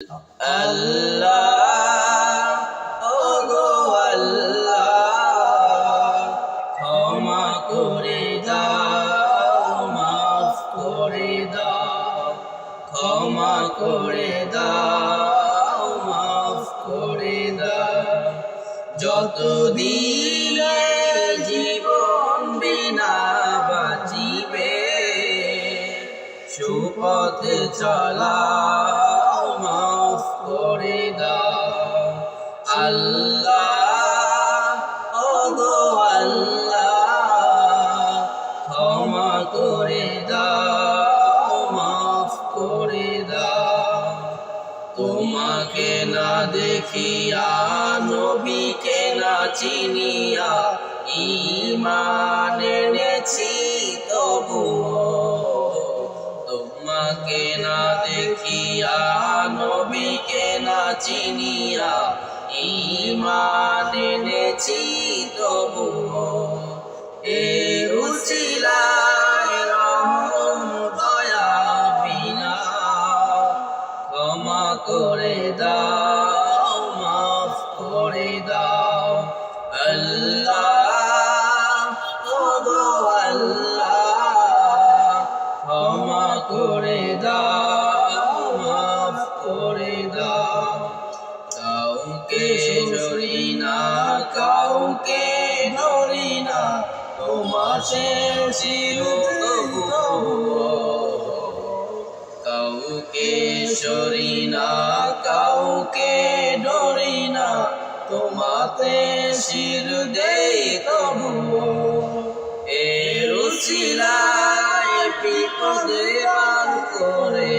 আল্লাহ ও গো আল্লাহ, ক্ষমা করে দাও, মাফ করে দাও, ক্ষমা করে দাও, মাফ করে দাও। যত দিলে জীবন বিনা বাঁচিবে, সুপথে মাফ করে আল্লাহ করে মাফ করে তোমাকে না দেখিয়া চিনিয়া ইমান তবুও নবীকে না চিনিয়া ইমান এনেছি তবুও এ উচিলায় রহম দয়া বিনা। ক্ষমা করে দাও, মাফ করে দাও। আল্লাহ আল্লাহ, ক্ষমা করে দাও। করে দাও। কাউকে না, কাউকে ধরি না, তোমার কাউকে সরি না, কাউকে ডরি না, তোমাতে শির দেই তবু এর উচিলায় বিপদে পার করে